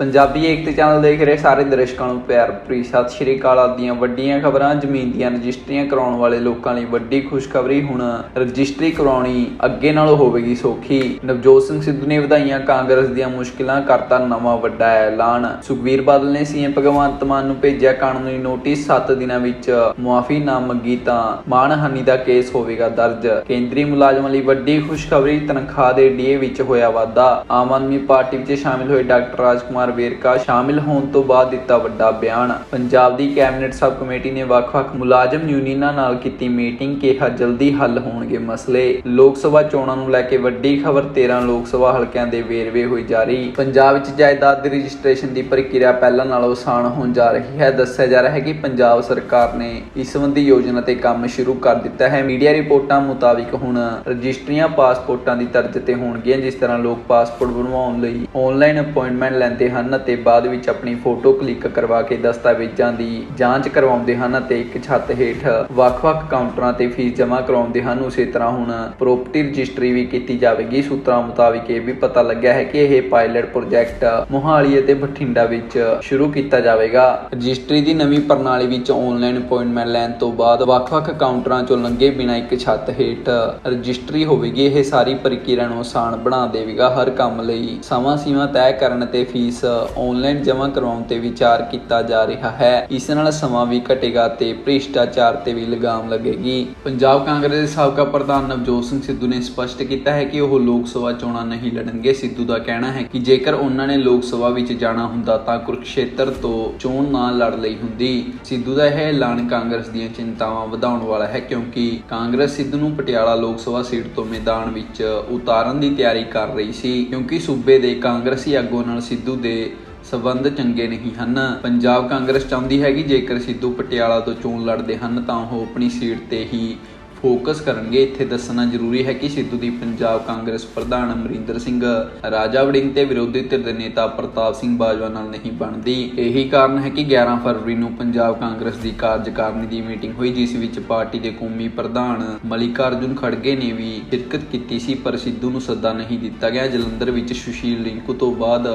ਪੰਜਾਬੀ ਏਕਤਾ channel ਦੇਖ ਰਹੇ ਸਾਰੇ ਦਰਸ਼ਕਾਂ ਨੂੰ ਪਿਆਰ ਭਰੀ ਸਤਿ ਸ਼੍ਰੀ ਅਕਾਲ। ਆਦੀਆਂ ਵੱਡੀਆਂ ਖਬਰਾਂ, ਜ਼ਮੀਨ ਦੀਆਂ ਰਜਿਸਟਰੀਆਂ ਕਰਾਉਣ ਵਾਲੇ ਲੋਕਾਂ ਲਈ ਵੱਡੀ ਖੁਸ਼ਖਬਰੀ। ਹੁਣ ਰਜਿਸਟਰੀ ਕਰਾਉਣੀ ਅੱਗੇ ਨਾਲੋਂ ਹੋਵੇਗੀ ਸੌਖੀ। ਨਵਜੋਤ ਸਿੰਘ ਸਿੱਧੂ ਨੇ ਵਧਾਈਆਂ, ਕਾਂਗਰਸ ਦੀਆਂ ਮੁਸ਼ਕਿਲਾਂ ਕਰਤਾ ਨਵਾਂ ਵੱਡਾ ਐਲਾਨ। ਸੁਖਬੀਰ ਬਾਦਲ ਨੇ ਸੀਐਮ ਭਗਵੰਤ ਮਾਨ ਨੂੰ ਭੇਜਿਆ ਕਾਨੂੰਨੀ ਨੋਟਿਸ। 7 ਦਿਨਾਂ ਵਿੱਚ ਮੁਆਫੀ ਨਾ ਮੰਗੀ ਤਾਂ ਮਾਣਹਾਨੀ ਦਾ ਕੇਸ ਹੋਵੇਗਾ ਦਰਜ। ਕੇਂਦਰੀ ਮੁਲਾਜ਼ਮਾਂ ਲਈ ਵੱਡੀ ਖੁਸ਼ਖਬਰੀ, ਤਨਖਾਹ ਦੇ ਡੀਏ ਵਿੱਚ ਹੋਇਆ ਵਾਧਾ। ਆਮ ਆਦਮੀ ਪਾਰਟੀ ਵਿੱਚ ਸ਼ਾਮਿਲ ਹੋਏ ਡਾਕਟਰ ਰਾਜਕੁਮਾਰ ਵੇਰਕਾ ਸ਼ਾਮਿਲ ਹੋਣ ਤੋਂ ਬਾਅਦ ਦਿੱਤਾ ਵੱਡਾ ਬਿਆਨ। ਪੰਜਾਬ ਦੀ ਕੈਬਨਿਟ ਸਬ ਕਮੇਟੀ ਨੇ ਵੱਖ-ਵੱਖ ਮੁਲਾਜ਼ਮ ਯੂਨੀਅਨਾਂ ਨਾਲ ਕੀਤੀ ਮੀਟਿੰਗ, ਕਿਹਾ ਜਲਦੀ ਹੱਲ ਹੋਣਗੇ ਮਸਲੇ। ਲੋਕ ਸਭਾ ਚੋਣਾਂ ਨੂੰ ਲੈ ਕੇ ਵੱਡੀ ਖਬਰ 13 ਲੋਕ ਸਭਾ ਹਲਕਿਆਂ ਦੇ ਵੇਰਵੇ ਹੋਈ ਜਾਰੀ ਪੰਜਾਬ ਵਿੱਚ ਜਾਇਦਾਦ ਦੀ ਰਜਿਸਟ੍ਰੇਸ਼ਨ ਦੀ ਪ੍ਰਕਿਰਿਆ ਪਹਿਲਾਂ ਨਾਲੋਂ ਆਸਾਨ ਹੋਣ ਜਾ ਰਹੀ ਹੈ। ਦੱਸਿਆ ਜਾ ਰਿਹਾ ਹੈ ਕਿ ਪੰਜਾਬ ਸਰਕਾਰ ਨੇ ਇਸ ਸੰਬੰਧੀ ਯੋਜਨਾ ਤੇ ਕੰਮ ਸ਼ੁਰੂ ਕਰ ਦਿੱਤਾ ਹੈ। ਮੀਡੀਆ ਰਿਪੋਰਟਾਂ ਮੁਤਾਬਿਕ ਹੁਣ ਰਜਿਸਟਰੀਆਂ, ਪਾਸਪੋਰਟਾਂ ਦੀ ਤਰਜ਼ ਤੇ ਹੋਣਗੀਆਂ, ਜਿਸ ਤਰ੍ਹਾਂ ਲੋਕ ਪਾਸਪੋਰਟ ਬਣਵਾਉਣ ਲਈ ਆਨਲਾਈਨ ਅਪਾਇੰਟਮੈਂਟ ਲੈਂਦੇ ਹਨ। ਹਨ ਅਤੇ ਬਾਅਦ ਵਿੱਚ ਆਪਣੀ ਫੋਟੋ ਕਲਿੱਕ ਕਰਵਾ ਕੇ ਦਸਤਾਵੇਜ਼ਾਂ ਦੀ ਜਾਂਚ ਕਰਵਾਉਂਦੇ ਹਨ ਅਤੇ ਇੱਕ ਛੱਤ ਹੇਠ ਵੱਖ-ਵੱਖ ਕਾਊਂਟਰਾਂ ਤੇ ਫੀਸ ਜਮ੍ਹਾਂ ਕਰਾਉਂਦੇ ਹਨ। ਉਸੇ ਤਰ੍ਹਾਂ ਹੁਣ ਪ੍ਰੋਪਰਟੀ ਰਜਿਸਟਰੀ ਵੀ ਕੀਤੀ ਜਾਵੇਗੀ। ਸੂਤਰਾਂ ਮੁਤਾਬਿਕ ਇਹ ਵੀ ਪਤਾ ਲੱਗਿਆ ਹੈ ਕਿ ਇਹ ਪਾਇਲਟ ਪ੍ਰੋਜੈਕਟ ਮੋਹਾਲੀ ਅਤੇ ਬਠਿੰਡਾ ਵਿੱਚ ਸ਼ੁਰੂ ਕੀਤਾ ਜਾਵੇਗਾ। ਰਜਿਸਟਰੀ ਦੀ ਨਵੀਂ ਪ੍ਰਣਾਲੀ ਵਿੱਚ ਆਨਲਾਈਨ ਅਪਾਇੰਟਮੈਂਟ ਲੈਣ ਤੋਂ ਬਾਅਦ ਵੱਖ-ਵੱਖ ਕਾਊਂਟਰਾਂ ਚੋਂ ਲੰਘੇ ਬਿਨਾਂ ਇੱਕ ਛੱਤ ਹੇਠ ਰਜਿਸਟਰੀ ਹੋਵੇਗੀ। ਇਹ ਸਾਰੀ ਪ੍ਰਕਿਰਿਆ ਨੂੰ ਆਸਾਨ ਬਣਾ ਦੇਵੇਗਾ। ਹਰ ਕੰਮ ਲਈ ਸਮਾਂ ਸੀਮਾ ਤੈਅ ਕਰਨ ਤੇ ਫੀਸ ਆਨਲਾਈਨ ਜਮ੍ਹਾਂ ਕਰਵਾਉਣ ਤੇ ਵਿਚਾਰ ਕੀਤਾ ਜਾ ਰਿਹਾ ਹੈ। ਇਸ ਨਾਲ ਸਮਾਂ ਵੀ ਘਟੇਗਾ ਤੇ ਭ੍ਰਿਸ਼ਟਾਚਾਰ ਤੇ ਵੀ ਲਗਾਮ ਲੱਗੇਗੀ। ਪੰਜਾਬ ਕਾਂਗਰਸ ਦੇ ਸਾਬਕਾ ਪ੍ਰਧਾਨ ਨਵਜੋਤ ਸਿੰਘ ਸਿੱਧੂ ਨੇ ਸਪਸ਼ਟ ਕੀਤਾ ਹੈ ਕਿ ਉਹ ਲੋਕ ਸਭਾ ਚੋਣਾਂ ਨਹੀਂ ਲੜਨਗੇ। ਸਿੱਧੂ ਦਾ ਕਹਿਣਾ ਹੈ ਕਿ ਜੇਕਰ ਉਹਨਾਂ ਨੇ ਲੋਕ ਸਭਾ ਵਿੱਚ ਜਾਣਾ ਹੁੰਦਾ ਤਾਂ ਕੁਰਕਸ਼ੇਤਰ ਤੋਂ ਚੋਣ ਨਾ ਲੜ ਲਈ ਹੁੰਦੀ। ਸਿੱਧੂ ਦਾ ਇਹ ਐਲਾਨ ਕਾਂਗਰਸ ਦੀਆਂ ਚਿੰਤਾਵਾਂ ਵਧਾਉਣ ਵਾਲਾ ਹੈ ਕਿਉਂਕਿ ਕਾਂਗਰਸ ਸਿੱਧੂ ਨੂੰ ਪਟਿਆਲਾ ਲੋਕ ਸਭਾ ਸੀਟ ਤੋਂ ਮੈਦਾਨ ਵਿੱਚ ਉਤਾਰਨ ਦੀ ਤਿਆਰੀ ਕਰ ਰਹੀ ਸੀ। ਕਿਉਂਕਿ ਸੂਬੇ ਦੇ ਕਾਂਗਰਸੀ ਆਗੂਆਂ ਨਾਲ ਸਿੱਧੂ ਦੇ ਸਬੰਧ ਚੰਗੇ ਨਹੀਂ ਹਨ। ਪੰਜਾਬ ਕਾਂਗਰਸ ਚਾਹੁੰਦੀ ਹੈ ਕਿ ਜੇਕਰ ਸਿੱਧੂ ਪਟਿਆਲਾ ਤੋਂ ਚੋਣ ਲੜਦੇ ਹਨ ਤਾਂ ਉਹ ਆਪਣੀ ਸੀਟ ਤੇ ਹੀ ਫੋਕਸ ਕਰਨਗੇ। ਇੱਥੇ ਦੱਸਣਾ ਜ਼ਰੂਰੀ ਹੈ ਕਿ ਸਿੱਧੂ ਦੀ ਪੰਜਾਬ ਕਾਂਗਰਸ ਪ੍ਰਧਾਨ ਅਮਰਿੰਦਰ ਸਿੰਘ, ਰਾਜਾ ਵੜਿੰਗ ਤੇ ਵਿਰੋਧੀ ਧਿਰ ਦੇ ਨੇਤਾ ਪ੍ਰਤਾਪ ਸਿੰਘ ਬਾਜਵਾ ਨਾਲ ਨਹੀਂ ਬਣਦੀ। ਇਹੀ ਕਾਰਨ ਹੈ ਕਿ 11 ਫਰਵਰੀ ਨੂੰ ਪੰਜਾਬ ਕਾਂਗਰਸ ਦੀ ਕਾਰਜਕਾਰਨੀ ਦੀ ਮੀਟਿੰਗ ਹੋਈ, ਜਿਸ ਵਿੱਚ ਪਾਰਟੀ ਦੇ ਕੌਮੀ ਪ੍ਰਧਾਨ ਮਲਿਕਾਰਜੁਨ ਖੜਗੇ ਨੇ ਵੀ ਸ਼ਿਰਕਤ ਕੀਤੀ ਸੀ, ਪਰ ਸਿੱਧੂ ਨੂੰ ਸੱਦਾ ਨਹੀਂ ਦਿੱਤਾ ਗਿਆ। ਜਲੰਧਰ ਵਿੱਚ ਸੁਸ਼ੀਲ ਰਿੰਕੂ ਤੋਂ ਬਾਅਦ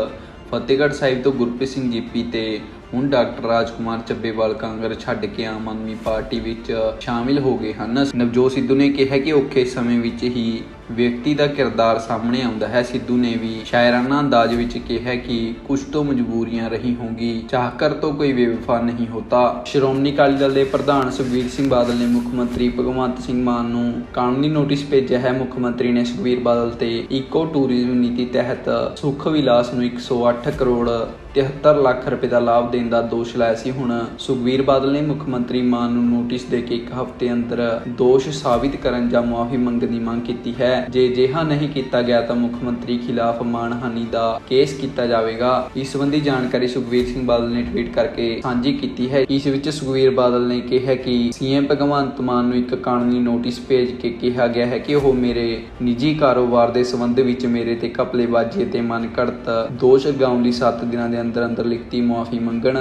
ਫਤਿਹਗੜ੍ਹ ਸਾਹਿਬ ਤੋਂ ਗੁਰਪ੍ਰੀਤ ਸਿੰਘ ਜੀਪੀ ਤੇ ਹੁਣ ਡਾਕਟਰ ਰਾਜਕੁਮਾਰ ਚੱਬੇਵਾਲ ਕਾਂਗਰਸ ਛੱਡ ਕੇ ਆਮ ਆਦਮੀ ਪਾਰਟੀ ਵਿੱਚ ਸ਼ਾਮਿਲ ਹੋ ਗਏ ਹਨ। ਨਵਜੋਤ ਸਿੱਧੂ ਨੇ ਕਿਹਾ ਕਿ ਔਖੇ ਸਮੇਂ ਵਿੱਚ ਹੀ ਵਿਅਕਤੀ ਦਾ ਕਿਰਦਾਰ ਸਾਹਮਣੇ ਆਉਂਦਾ ਹੈ। ਸਿੱਧੂ ਨੇ ਵੀ ਸ਼ਾਇਰਾਨਾ ਅੰਦਾਜ਼ ਵਿੱਚ ਕਿਹਾ ਕਿ ਕੁਝ ਤੋਂ ਮਜਬੂਰੀਆਂ ਰਹੀ ਹੋਗੀ ਚਾਹਕਰ ਤੋਂ ਕੋਈ ਬੇਵਫਾ ਨਹੀਂ ਹੋਤਾ। ਸ਼੍ਰੋਮਣੀ ਅਕਾਲੀ ਦਲ ਦੇ ਪ੍ਰਧਾਨ ਸੁਖਬੀਰ ਸਿੰਘ ਬਾਦਲ ਨੇ ਮੁੱਖ ਮੰਤਰੀ ਭਗਵੰਤ ਸਿੰਘ ਮਾਨ ਨੂੰ ਕਾਨੂੰਨੀ ਨੋਟਿਸ ਭੇਜਿਆ ਹੈ। ਮੁੱਖ ਮੰਤਰੀ ਨੇ ਸੁਖਬੀਰ ਬਾਦਲ ਤੇ ਇਕੋ ਟੂਰਿਜ਼ਮ ਨੀਤੀ ਤਹਿਤ ਸੁਖ ਵਿਲਾਸ ਨੂੰ 108 ਕਰੋੜ 73 ਲੱਖ ਰੁਪਏ ਦਾ ਲਾਭ ਦੇਣ ਦਾ ਦੋਸ਼ ਲਾਇਆ ਸੀ। ਹੁਣ ਸੁਖਬੀਰ ਬਾਦਲ ਨੇ ਮੁੱਖ ਮੰਤਰੀ ਮਾਨ ਨੂੰ ਨੋਟਿਸ ਦੇ ਕੇ ਇੱਕ ਹਫ਼ਤੇ ਅੰਦਰ ਦੋਸ਼ ਸਾਬਿਤ ਕਰਨ ਜਾਂ ਮੁਆਫੀ ਮੰਗਣ ਦੀ ਮੰਗ ਕੀਤੀ ਹੈ। ਜੇ ਅਜਿਹਾ ਨਹੀਂ ਕੀਤਾ ਗਿਆ ਤਾਂ ਮੁੱਖ ਮੰਤਰੀ ਖਿਲਾਫ ਮਾਨਹਾਨੀ ਦਾ ਕੇਸ ਕੀਤਾ ਜਾਵੇਗਾ। ਇਸ ਸੰਬੰਧੀ ਜਾਣਕਾਰੀ ਸੁਖਬੀਰ ਸਿੰਘ ਬਾਦਲ ਨੇ ਟਵੀਟ ਕਰਕੇ ਸਾਂਝੀ ਕੀਤੀ ਹੈ। ਇਸ ਵਿੱਚ ਸੁਖਬੀਰ ਬਾਦਲ ਨੇ ਕਿਹਾ ਕਿ ਸੀਐਮ ਭਗਵੰਤ ਮਾਨ ਨੂੰ ਇੱਕ ਕਾਨੂੰਨੀ ਨੋਟਿਸ ਭੇਜ ਕੇ ਕਿਹਾ ਗਿਆ ਹੈ ਕਿ ਉਹ ਮੇਰੇ ਨਿੱਜੀ ਕਾਰੋਬਾਰ ਦੇ ਸੰਬੰਧ ਵਿੱਚ ਮੇਰੇ ਤੇ ਕਪਲੇਬਾਜ਼ੀ ਅਤੇ ਮਨਕੜਤ ਦੋਸ਼ ਲਗਾਉਣ ਲਈ 7 ਦਿਨਾਂ ਦੇ ਅੰਦਰ ਅੰਦਰ ਲਿਖਤੀ ਮੁਆਫੀ ਮੰਗਣ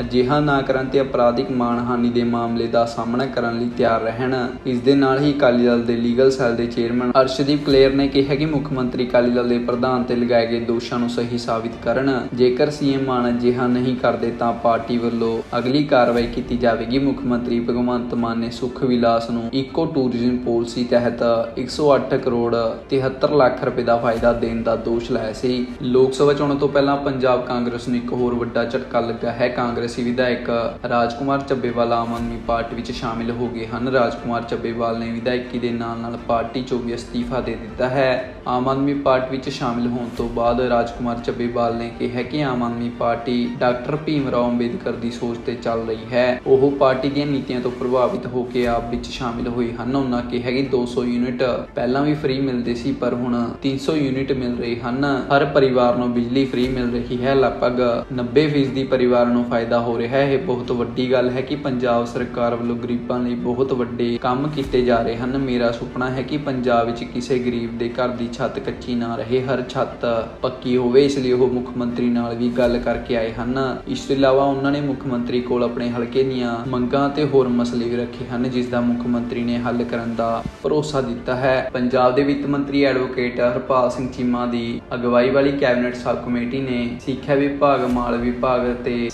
ਅਜਿਹਾ ਨਾ ਕਰਨ ਤੇ ਅਪਰਾਧਿਕ ਮਾਣਹਾਨੀ ਦੇ ਮਾਮਲੇ ਦਾ ਸਾਹਮਣਾ ਕਰਨ ਲਈ ਤਿਆਰ ਰਹਿਣ। ਇਸ ਦੇ ਨਾਲ ਹੀ ਅਕਾਲੀ ਦਲ ਦੇ ਲੀਗਲ ਸੈੱਲ ਦੇ ਚੇਅਰਮੈਨ ਅਰਸ਼ਦੀਪ ਕਲੇਰ ਨੇ ਕਿਹਾ ਕਿ ਮੁੱਖ ਮੰਤਰੀ ਅਕਾਲੀ ਦਲ ਦੇ ਪ੍ਰਧਾਨ ਤੇ ਲਗਾਏ ਗਏ ਦੋਸ਼ਾਂ ਨੂੰ ਸਹੀ ਸਾਬਿਤ ਕਰਨ। ਜੇਕਰ ਸੀਐਮ ਮਾਨ ਅਜਿਹਾ ਨਹੀਂ ਕਰਦੇ ਤਾਂ ਪਾਰਟੀ ਵੱਲੋਂ ਅਗਲੀ ਕਾਰਵਾਈ ਕੀਤੀ ਜਾਵੇਗੀ। ਮੁੱਖ ਮੰਤਰੀ ਭਗਵੰਤ ਮਾਨ ਨੇ ਸੁਖ ਵਿਲਾਸ ਨੂੰ ਇਕੋ ਟੂਰਿਜ਼ਮ ਪਾਲਿਸੀ ਤਹਿਤ 108 ਕਰੋੜ 73 ਲੱਖ ਰੁਪਏ ਦਾ ਫਾਇਦਾ ਦੇਣ ਦਾ ਦੋਸ਼ ਲਾਇਆ ਸੀ। ਲੋਕ ਸਭਾ ਚੋਣਾਂ ਤੋਂ ਪਹਿਲਾਂ ਪੰਜਾਬ ਕਾਂਗਰਸ ਨੂੰ ਇੱਕ ਹੋਰ ਵੱਡਾ ਝਟਕਾ ਲੱਗਾ ਹੈ। ਕਾਂਗਰਸ ਵਿਧਾਇਕ ਰਾਜਕੁਮਾਰ ਚੱਬੇਵਾਲ ਆਮ ਆਦਮੀ ਪਾਰਟੀ ਵਿੱਚ ਸ਼ਾਮਿਲ ਹੋ ਗਏ ਹਨ। ਰਾਜਕੁਮਾਰ ਚੱਬੇਵਾਲ ਨੇ ਵਿਧਾਇਕੀ ਦੇ ਨਾਲ ਨਾਲ ਪਾਰਟੀ ਚੋਂ ਵੀ ਅਸਤੀਫਾ ਦੇ ਦਿੱਤਾ ਹੈ। ਆਮ ਆਦਮੀ ਪਾਰਟੀ ਵਿੱਚ ਸ਼ਾਮਿਲ ਹੋਣ ਤੋਂ ਬਾਅਦ ਰਾਜਕੁਮਾਰ ਚੱਬੇਵਾਲ ਨੇ ਕਿਹਾ ਕਿ ਆਮ ਆਦਮੀ ਪਾਰਟੀ ਡਾਕਟਰ ਭੀਮ ਰਾਓ ਅੰਬੇਦਕਰ ਦੀ ਸੋਚ ਤੇ ਚੱਲ ਰਹੀ ਹੈ। ਉਹ ਪਾਰਟੀ ਦੀਆਂ ਨੀਤੀਆਂ ਤੋਂ ਪ੍ਰਭਾਵਿਤ ਹੋ ਕੇ ਆਪ ਵਿੱਚ ਸ਼ਾਮਿਲ ਹੋਏ ਹਨ। ਉਹਨਾਂ ਕਿਹਾ ਕਿ 200 ਯੂਨਿਟ ਪਹਿਲਾਂ ਵੀ ਫ੍ਰੀ ਮਿਲਦੇ ਸੀ, ਪਰ ਹੁਣ 300 ਯੂਨਿਟ ਮਿਲ ਰਹੇ ਹਨ। ਹਰ ਪਰਿਵਾਰ ਨੂੰ ਬਿਜਲੀ ਫ੍ਰੀ ਮਿਲ ਰਹੀ ਹੈ। ਲਗਭਗ 90% ਪਰਿਵਾਰ ਨੂੰ ਫਾਇਦਾ ਹੋ ਰਿਹਾ ਹੈ। ਇਹ ਬਹੁਤ ਵੱਡੀ ਗੱਲ ਹੈ ਕਿ ਪੰਜਾਬ ਸਰਕਾਰ ਵੱਲੋਂ ਗਰੀਬਾਂ ਲਈ ਬਹੁਤ ਵੱਡੇ ਕੰਮ ਕੀਤੇ ਜਾ ਰਹੇ ਹਨ। ਮੇਰਾ ਸੁਪਨਾ ਹੈ ਕਿ ਪੰਜਾਬ ਵਿੱਚ ਕਿਸੇ ਗਰੀਬ ਦੇ ਘਰ ਦੀ ਛੱਤ ਕੱਚੀ ਨਾ ਰਹੇ। ਹਰ ਛੱਤ ਪੱਕੀ ਹੋਵੇ, ਇਸ ਲਈ ਉਹ ਮੁੱਖ ਮੰਤਰੀ ਨਾਲ ਵੀ ਗੱਲ ਕਰਕੇ ਆਏ ਹਨ। ਇਸ ਤੋਂ ਇਲਾਵਾ ਉਹਨਾਂ ਨੇ ਮੁੱਖ ਮੰਤਰੀ ਕੋਲ ਆਪਣੇ ਹਲਕੇ ਦੀਆਂ ਮੰਗਾਂ ਤੇ ਹੋਰ ਮਸਲੇ ਵੀ ਰੱਖੇ ਹਨ, ਜਿਸ ਦਾ ਮੁੱਖ ਮੰਤਰੀ ਨੇ ਹੱਲ ਕਰਨ ਦਾ ਭਰੋਸਾ ਦਿੱਤਾ ਹੈ। ਪੰਜਾਬ ਦੇ ਵਿੱਤ ਮੰਤਰੀ ਐਡਵੋਕੇਟ ਹਰਪਾਲ ਸਿੰਘ ਚੀਮਾ ਦੀ ਅਗਵਾਈ ਵਾਲੀ ਕੈਬਨਿਟ ਸਬ ਕਮੇਟੀ ਨੇ ਸਿੱਖਿਆ ਵਿਭਾਗ, ਮਾਲ ਵਿਭਾਗ ਤੇ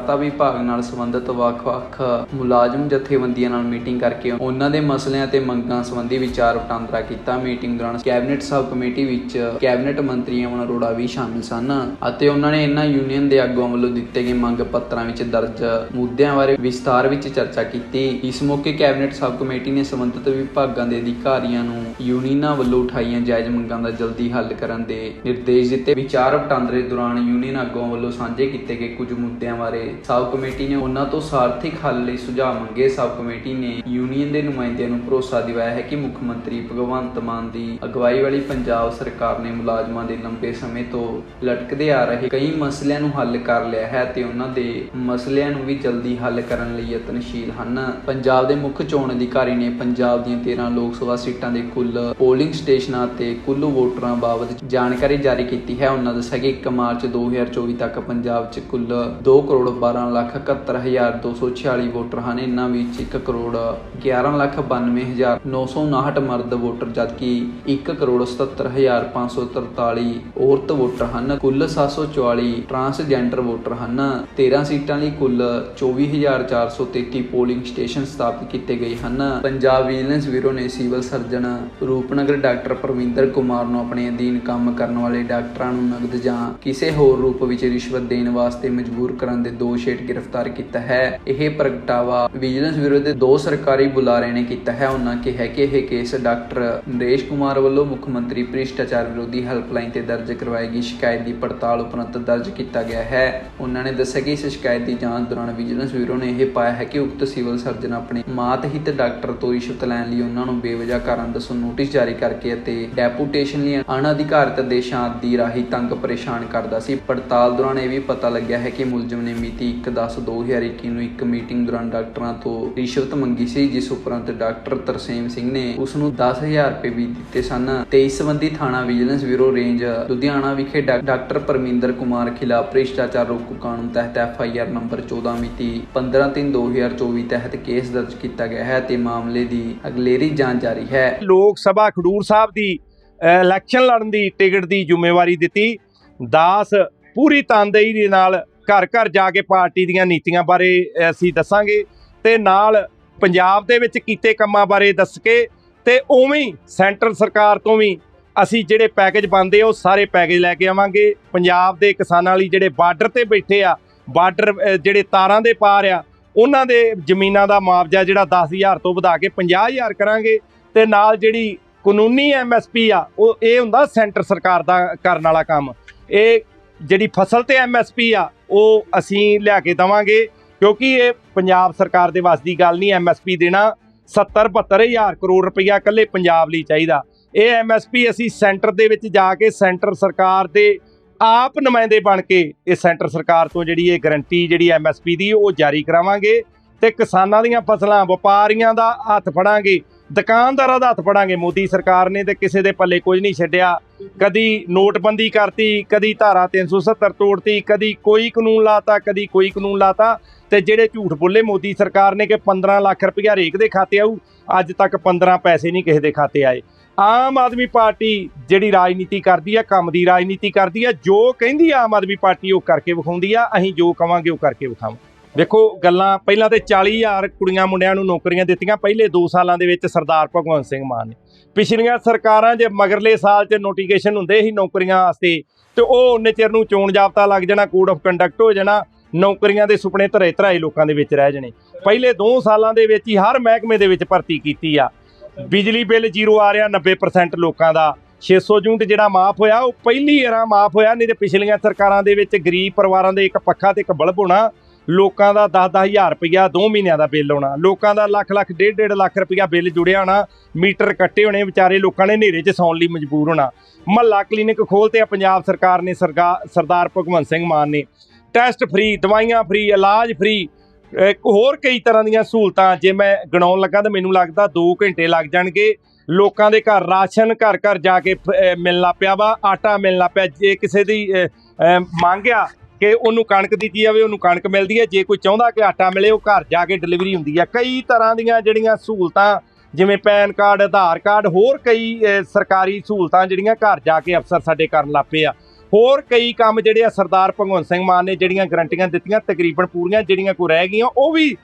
ਸਹਿਕਾਰਤਾ ਵਿਭਾਗ ਨਾਲ ਸੰਬੰਧਿਤ ਵੱਖ-ਵੱਖ ਮੁਲਾਜ਼ਮ ਜਥੇਬੰਦੀਆਂ ਨਾਲ ਮੀਟਿੰਗ ਕਰਕੇ ਉਹਨਾਂ ਦੇ ਮਸਲਿਆਂ ਤੇ ਮੰਗਾਂ ਸੰਬੰਧੀ ਵਿਚਾਰ ਵਟਾਂਦਰਾ ਕੀਤਾ। ਮੀਟਿੰਗ ਦੌਰਾਨ ਕੈਬਨਿਟ ਸਬ ਕਮੇਟੀ ਵਿੱਚ ਕੈਬਨਿਟ ਮੰਤਰੀ ਅਮਨ ਅਰੋੜਾ ਵੀ ਸ਼ਾਮਿਲ ਸਨ ਅਤੇ ਉਹਨਾਂ ਨੇ ਇਹਨਾਂ ਯੂਨੀਅਨ ਦੇ ਆਗੂਆਂ ਵੱਲੋਂ ਦਿੱਤੇ ਗਏ ਮੰਗ ਪੱਤਰਾਂ ਵਿੱਚ ਦਰਜ ਮੁੱਦਿਆਂ ਬਾਰੇ ਵਿਸਥਾਰ ਵਿੱਚ ਚਰਚਾ ਕੀਤੀ। ਇਸ ਮੌਕੇ ਕੈਬਨਿਟ ਸਬ ਕਮੇਟੀ ਨੇ ਸੰਬੰਧਿਤ ਵਿਭਾਗਾਂ ਦੇ ਅਧਿਕਾਰੀਆਂ ਨੂੰ ਯੂਨੀਅਨਾਂ ਵੱਲੋਂ ਉਠਾਈਆਂ ਜਾਇਜ਼ ਮੰਗਾਂ ਦਾ ਜਲਦੀ ਹੱਲ ਕਰਨ ਦੇ ਨਿਰਦੇਸ਼ ਦਿੱਤੇ। ਵਿਚਾਰ ਵਟਾਂਦਰੇ ਦੌਰਾਨ ਯੂਨੀਅਨ ਆਗੂਆਂ ਵੱਲੋਂ ਸਾਂਝੇ ਕੀਤੇ ਗਏ ਕੁਝ ਮੁੱਦਿਆਂ ਬਾਰੇ ਸਬ ਕਮੇਟੀ ਨੇ ਉਹਨਾਂ ਤੋਂ ਸਾਰਥਿਕ ਹੱਲ ਲਈ ਸੁਝਾਅ ਮੰਗੇ। ਸਬ ਕਮੇਟੀ ਨੇ ਯੂਨੀਅਨ ਦੇ ਨੁਮਾਇੰਦਿਆਂ ਨੂੰ ਭਰੋਸਾ ਦਿਵਾਇਆ ਹੈ ਕਿ ਮੁੱਖ ਮੰਤਰੀ ਭਗਵੰਤ ਮਾਨ ਦੀ ਅਗਵਾਈ ਵਾਲੀ ਪੰਜਾਬ ਸਰਕਾਰ ਨੇ ਮੁਲਾਜ਼ਮਾਂ ਦੇ ਲੰਬੇ ਸਮੇਂ ਤੋਂ ਲਟਕਦੇ ਆ ਰਹੇ ਕਈ ਮਸਲਿਆਂ ਨੂੰ ਹੱਲ ਕਰ ਲਿਆ ਹੈ ਤੇ ਉਹਨਾਂ ਦੇ ਮਸਲਿਆਂ ਨੂੰ ਵੀ ਜਲਦੀ ਹੱਲ ਕਰਨ ਲਈ ਯਤਨਸ਼ੀਲ ਹਨ। ਪੰਜਾਬ ਦੇ ਮੁੱਖ ਚੋਣ ਅਧਿਕਾਰੀ ਨੇ ਪੰਜਾਬ ਦੀਆਂ 13 ਲੋਕ ਸਭਾ ਸੀਟਾਂ ਦੇ ਕੁੱਲ ਪੋਲਿੰਗ ਸਟੇਸ਼ਨਾਂ ਤੇ ਕੁੱਲ ਵੋਟਰਾਂ ਬਾਬਤ ਜਾਣਕਾਰੀ ਜਾਰੀ ਕੀਤੀ ਹੈ। ਉਹਨਾਂ ਦੱਸਿਆ ਕਿ 1 ਮਾਰਚ 2024 ਤੱਕ ਪੰਜਾਬ 'ਚ ਕੁੱਲ 2 ਕਰੋੜ 12 ਲੱਖ 71246 ਵੋਟਰ ਹਨ। ਇਹਨਾਂ ਵਿੱਚ 1 ਕਰੋੜ 11 ਲੱਖ 92959 ਮਰਦ ਵੋਟਰ, ਜਦਕਿ 1 ਕਰੋੜ 77543 ਔਰਤ ਵੋਟਰ ਹਨ। ਕੁੱਲ 744 ਟਰਾਂਸਜੈਂਡਰ ਵੋਟਰ ਹਨ। 13 ਸੀਟਾਂ ਲਈ ਕੁੱਲ 24433 ਪੋਲਿੰਗ ਸਟੇਸ਼ਨ ਸਥਾਪਿਤ ਕੀਤੇ ਗਏ ਹਨ। ਪੰਜਾਬ ਵਿਜੀਲੈਂਸ ਬਿਊਰੋ ਨੇ civil surgeon Rupnagar doctor Parvinder Kumar ਨੂੰ ਆਪਣੇ ਅਧੀਨ ਕੰਮ ਕਰਨ ਵਾਲੇ ਡਾਕਟਰਾਂ ਨੂੰ ਨਗਦ ਜਾਂ ਕਿਸੇ ਹੋਰ ਰੂਪ ਵਿੱਚ ਰਿਸ਼ਵਤ ਦੇਣ ਵਾਸਤੇ ਮਜਬੂਰ ਕਰਨ ਦੇ ਦੋ ਹੇਠ ਗ੍ਰਿਫਤਾਰ ਕੀਤਾ ਹੈ। ਇਹ ਪ੍ਰਗਟਾਵਾ ਵਿਜੀਲੈਂਸ ਬਿਊਰੋ ਦੇ ਦੋ ਸਰਕਾਰੀ ਬੁਲਾਰੇ ਨੇ ਕੀਤਾ ਹੈ। ਉਹਨਾਂ ਕਿਹਾ ਕਿ ਇਹ ਕੇਸ ਡਾਕਟਰ ਨਰੇਸ਼ ਕੁਮਾਰ ਵੱਲੋਂ ਮੁੱਖ ਮੰਤਰੀ ਭ੍ਰਿਸ਼ਟਾਚਾਰ ਵਿਰੋਧੀ ਹੈਲਪਲਾਈਨ ਤੇ ਦਰਜ ਕਰਵਾਈ ਗਈ ਸ਼ਿਕਾਇਤ ਦੀ ਪੜਤਾਲ ਉਪਰੰਤ ਦਰਜ ਕੀਤਾ ਗਿਆ ਹੈ। ਉਹਨਾਂ ਨੇ ਦੱਸਿਆ ਕਿ ਇਸ ਸ਼ਿਕਾਇਤ ਦੀ ਜਾਂਚ ਦੌਰਾਨ ਵਿਜੀਲੈਂਸ ਬਿਊਰੋ ਨੇ ਇਹ ਪਾਇਆ ਹੈ ਕਿ ਉਕਤ ਸਿਵਲ ਸਰਜਨ ਆਪਣੇ ਮਾਤ ਹਿੱਤ ਡਾਕਟਰ ਤੋਂ ਰਿਸ਼ਵਤ ਲੈਣ ਲਈ ਉਹਨਾਂ ਨੂੰ ਬੇਵਜ੍ਹਾ ਕਾਰਨ ਦੱਸੋ ਨੋਟਿਸ ਜਾਰੀ ਕਰਕੇ ਅਤੇ ਡੈਪੂਟੇਸ਼ਨ ਲਈ ਅਣਅਧਿਕਾਰਤ ਦੇਸ਼ਾਂ ਆਦਿ ਰਾਹੀਂ ਤੰਗ ਪਰੇਸ਼ਾਨ ਕਰਦਾ ਸੀ। ਪੜਤਾਲ ਦੌਰਾਨ ਇਹ ਵੀ ਪਤਾ ਲੱਗਿਆ ਹੈ ਕਿ ਮੁਲਜ਼ਮ ਨੇ ਮਿਤੀ 1/10/2021 ਨੂੰ ਇੱਕ ਮੀਟਿੰਗ ਦੌਰਾਨ ਡਾਕਟਰਾਂ ਤੋਂ ਰਿਸ਼ਵਤ ਮੰਗੀ ਸੀ, ਜਿਸ ਉਪਰੰਤ ਡਾਕਟਰ ਤਰਸੇਮ ਸਿੰਘ ਨੇ ਉਸ ਨੂੰ 10000 ਰੁਪਏ ਵੀ ਦਿੱਤੇ ਸਨ। ਤੇ ਇਸ ਸੰਬੰਧੀ ਥਾਣਾ ਵਿਜੀਲੈਂਸ ਬਿਊਰੋ ਰੇਂਜ ਲੁਧਿਆਣਾ ਵਿਖੇ ਡਾਕਟਰ ਪਰਮਿੰਦਰ ਕੁਮਾਰ ਖਿਲਾਫ ਭ੍ਰਿਸ਼ਟਾਚਾਰ ਰੋਕੂ ਕਾਨੂੰਨ ਤਹਿਤ ਐਫ ਆਈ ਆਰ ਨੰਬਰ 14 ਮਿਤੀ 15/3/2024 ਤਹਿਤ ਕੇਸ ਦਰਜ ਕੀਤਾ ਗਿਆ ਹੈ ਤੇ ਮਾਮਲੇ ਦੀ ਅਗਲੇਰੀ ਜਾਂਚ ਜਾਰੀ ਹੈ। ਲੋਕ ਸਭਾ ਖਡੂਰ ਸਾਹਿਬ ਦੀ ਇਲੈਕਸ਼ਨ ਲੜਨ ਦੀ ਟਿਕਟ ਦੀ ਜ਼ਿੰਮੇਵਾਰੀ ਦਿੱਤੀ। ਦਾਸ ਪੂਰੀ ਤਨਦੇਹੀ ਦੇ ਨਾਲ ਘਰ ਘਰ ਜਾ ਕੇ ਪਾਰਟੀ ਦੀਆਂ ਨੀਤੀਆਂ ਬਾਰੇ ਅਸੀਂ ਦੱਸਾਂਗੇ ਤੇ ਨਾਲ ਪੰਜਾਬ ਦੇ ਵਿੱਚ ਕੀਤੇ ਕੰਮਾਂ ਬਾਰੇ ਦੱਸ ਕੇ ਤੇ ਉਵੇਂ ਸੈਂਟਰ ਸਰਕਾਰ ਤੋਂ ਵੀ ਅਸੀਂ ਜਿਹੜੇ ਪੈਕੇਜ ਬੰਦੇ ਉਹ ਸਾਰੇ ਪੈਕੇਜ ਲੈ ਕੇ ਆਵਾਂਗੇ। ਪੰਜਾਬ ਦੇ ਕਿਸਾਨਾਂ ਲਈ ਜਿਹੜੇ ਬਾਰਡਰ ਤੇ ਬੈਠੇ ਆ, ਬਾਰਡਰ ਜਿਹੜੇ ਤਾਰਾਂ ਦੇ ਪਾਰ ਆ, ਉਹਨਾਂ ਦੇ ਜ਼ਮੀਨਾਂ ਦਾ ਮੁਆਵਜ਼ਾ ਜਿਹੜਾ 10000 ਤੋਂ ਵਧਾ ਕੇ 50000 ਕਰਾਂਗੇ ਤੇ ਨਾਲ ਜਿਹੜੀ ਕਾਨੂੰਨੀ ਐਮਐਸਪੀ ਆ, ਉਹ ਇਹ ਹੁੰਦਾ ਸੈਂਟਰ ਸਰਕਾਰ ਦਾ ਕਰਨ ਵਾਲਾ ਕੰਮ। ਇਹ ਜਿਹੜੀ ਫਸਲ ਤੇ ਐਮਐਸਪੀ ਆ, ਉਹ ਅਸੀਂ ਲਿਆ ਕੇ ਦਵਾਂਗੇ। ਕਿਉਂਕਿ ਇਹ ਪੰਜਾਬ ਸਰਕਾਰ ਦੇ ਵੱਸ ਦੀ ਗੱਲ ਨਹੀਂ ਐਮਐਸਪੀ ਦੇਣਾ 70 72000 ਕਰੋੜ ਰੁਪਈਆ ਇਕੱਲੇ ਪੰਜਾਬ ਲਈ ਚਾਹੀਦਾ। ਇਹ ਐਮਐਸਪੀ ਅਸੀਂ ਸੈਂਟਰ ਦੇ ਵਿੱਚ ਜਾ ਕੇ ਸੈਂਟਰ ਸਰਕਾਰ ਦੇ ਆਪ ਨੁਮਾਇੰਦੇ ਬਣ ਕੇ ਇਹ ਸੈਂਟਰ ਸਰਕਾਰ ਤੋਂ ਜਿਹੜੀ ਇਹ ਗਰੰਟੀ ਜਿਹੜੀ ਐਮਐਸਪੀ ਦੀ, ਉਹ ਜਾਰੀ ਕਰਾਵਾਂਗੇ ਤੇ ਕਿਸਾਨਾਂ ਦੀਆਂ ਫਸਲਾਂ, ਵਪਾਰੀਆਂ ਦਾ ਹੱਥ ਫੜਾਂਗੇ। ਦੁਕਾਨਦਾਰਾਂ ਦਾ ਹੱਥ ਫੜਾਂਗੇ, ਮੋਦੀ ਸਰਕਾਰ ਨੇ ਤੇ ਕਿਸੇ ਦੇ ਪੱਲੇ ਕੁਝ ਨਹੀਂ ਛੱਡਿਆ। ਕਦੀ ਨੋਟਬੰਦੀ ਕਰਤੀ, ਕਦੀ ਧਾਰਾ 370 ਤੋੜਤੀ, ਕਦੀ ਕੋਈ ਕਾਨੂੰਨ ਲਾਤਾ, ਕਦੀ ਕੋਈ ਕਾਨੂੰਨ ਲਾਤਾ। ਤੇ ਜਿਹੜੇ ਝੂਠ ਬੋਲੇ ਮੋਦੀ ਸਰਕਾਰ ਨੇ ਕਿ 15 ਲੱਖ ਰੁਪਇਆ ਰੇਕ ਦੇ ਖਾਤੇ ਆਊ, ਅੱਜ ਤੱਕ 15 ਪੈਸੇ ਨਹੀਂ ਕਿਸੇ ਦੇ ਖਾਤੇ ਆਏ। ਆਮ ਆਦਮੀ ਪਾਰਟੀ ਜਿਹੜੀ ਰਾਜਨੀਤੀ ਕਰਦੀ ਆ, ਕੰਮ ਦੀ ਰਾਜਨੀਤੀ ਕਰਦੀ ਆ, ਜੋ ਕਹਿੰਦੀ ਆ ਆਮ ਆਦਮੀ ਪਾਰਟੀ ਉਹ ਕਰਕੇ ਵਿਖਾਉਂਦੀ ਆ, ਅਸੀਂ ਜੋ ਕਵਾਂਗੇ ਉਹ ਕਰਕੇ ਵਿਖਾਵਾਂ ਦੇਖੋ ਗੱਲਾਂ ਪਹਿਲਾਂ ਤੇ 40000 ਕੁੜੀਆਂ ਮੁੰਡਿਆਂ ਨੂੰ ਨੌਕਰੀਆਂ ਦਿੱਤੀਆਂ, ਪਹਿਲੇ 2 ਸਾਲਾਂ ਦੇ ਵਿੱਚ ਸਰਦਾਰ ਭਗਵੰਤ ਸਿੰਘ ਮਾਨ ਨੇ। ਪਿਛਲੀਆਂ ਸਰਕਾਰਾਂ ਜੇ ਮਗਰਲੇ ਸਾਲ 'ਚ ਨੋਟੀਫਿਕੇਸ਼ਨ ਹੁੰਦੇ ਸੀ ਨੌਕਰੀਆਂ ਵਾਸਤੇ, ਤੇ ਉਹ ਉਨੇ ਚਿਰ ਨੂੰ ਚੋਣ ਜਾਬਤਾ ਲੱਗ ਜਾਣਾ ਕੋਡ ਆਫ ਕੰਡਕਟ ਹੋ ਜਾਣਾ, ਨੌਕਰੀਆਂ ਦੇ ਸੁਪਨੇ ਧਰੇ ਧਰਾਏ ਲੋਕਾਂ ਦੇ ਵਿੱਚ ਰਹਿ ਜਾਣੇ। ਪਹਿਲੇ 2 ਸਾਲਾਂ ਦੇ ਵਿੱਚ ਹੀ ਹਰ ਮਹਿਕਮੇ ਦੇ ਵਿੱਚ ਭਰਤੀ ਕੀਤੀ ਆ। ਬਿਜਲੀ ਬਿੱਲ ਜ਼ੀਰੋ ਆ ਰਿਹਾ 90% ਲੋਕਾਂ ਦਾ। 600 ਯੂਨਿਟ ਜਿਹੜਾ ਮਾਫ ਹੋਇਆ, ਉਹ ਪਹਿਲੀ ਵਾਰ ਮਾਫ ਹੋਇਆ, ਨਹੀਂ ਤੇ ਪਿਛਲੀਆਂ ਸਰਕਾਰਾਂ ਦੇ ਵਿੱਚ ਗਰੀਬ ਪਰਿਵਾਰਾਂ ਦੇ ਇੱਕ ਪੱਖਾ ਤੇ ਇੱਕ ਬਲਬ ਹੋਣਾ ਲੋਕਾਂ ਦਾ 10-10000 ਰੁਪਇਆ 2 ਮਹੀਨਿਆਂ ਦਾ ਬਿੱਲ ਆਉਣਾ ਲੋਕਾਂ ਦਾ ਲੱਖ ਲੱਖ ਡੇਢ ਡੇਢ ਲੱਖ ਰੁਪਇਆ ਬਿੱਲ ਜੁੜਿਆ ਹੋਣਾ ਮੀਟਰ ਕੱਟੇ ਹੋਣੇ ਵਿਚਾਰੇ ਲੋਕਾਂ ਨੇ ਹਨੇਰੇ 'ਚ ਸੌਣ ਲਈ ਮਜਬੂਰ ਹੋਣਾ। ਮਹੱਲਾ ਕਲੀਨਿਕ ਖੋਲ੍ਹਤੇ ਆ ਪੰਜਾਬ ਸਰਕਾਰ ਨੇ ਸਰਗਾ- ਸਰਦਾਰ ਭਗਵੰਤ ਸਿੰਘ ਮਾਨ ਨੇ। ਟੈਸਟ ਫ੍ਰੀ ਦਵਾਈਆਂ ਫ੍ਰੀ ਇਲਾਜ ਫ੍ਰੀ ਹੋਰ ਕਈ ਤਰ੍ਹਾਂ ਦੀਆਂ ਸਹੂਲਤਾਂ ਜੇ ਮੈਂ ਗਣਾਉਣ ਲੱਗਾ ਤਾਂ ਮੈਨੂੰ ਲੱਗਦਾ 2 ਘੰਟੇ ਲੱਗ ਜਾਣਗੇ। ਲੋਕਾਂ ਦੇ ਘਰ ਰਾਸ਼ਨ ਘਰ ਘਰ ਜਾ ਕੇ ਮਿਲਣਾ ਪਿਆ ਵਾ ਆਟਾ ਮਿਲਣਾ ਪਿਆ ਜੇ ਕਿਸੇ ਦੀ ਅਹ, ਮੰਗ ਆ ਕਿ ਉਹਨੂੰ ਕਣਕ ਦਿੱਤੀ ਜਾਵੇ, ਉਹਨੂੰ ਕਣਕ ਮਿਲਦੀ ਹੈ। ਜੇ ਕੋਈ ਚਾਹੁੰਦਾ ਕਿ ਆਟਾ ਮਿਲੇ, ਉਹ ਘਰ ਜਾ ਕੇ ਡਿਲੀਵਰੀ ਹੁੰਦੀ ਹੈ। ਕਈ ਤਰ੍ਹਾਂ ਦੀਆਂ ਜਿਹੜੀਆਂ ਸਹੂਲਤਾਂ, ਜਿਵੇਂ ਪੈਨ ਕਾਰਡ, ਆਧਾਰ ਕਾਰਡ, ਹੋਰ ਕਈ ਸਰਕਾਰੀ ਸਹੂਲਤਾਂ ਜਿਹੜੀਆਂ ਘਰ ਜਾ ਕੇ ਅਫਸਰ ਸਾਡੇ ਕਰਨ ਲੱਪੇ ਆ। ਹੋਰ ਕਈ ਕੰਮ ਜਿਹੜੇ ਆ ਸਰਦਾਰ ਭਗਵੰਤ ਸਿੰਘ ਮਾਨ ਨੇ ਜਿਹੜੀਆਂ ਗਰੰਟੀਆਂ ਦਿੱਤੀਆਂ, ਤਕਰੀਬਨ ਪੂਰੀਆਂ ਜਿਹੜੀਆਂ ਕੋਈ ਰਹਿ ਗਈਆਂ, ਉਹ ਵੀ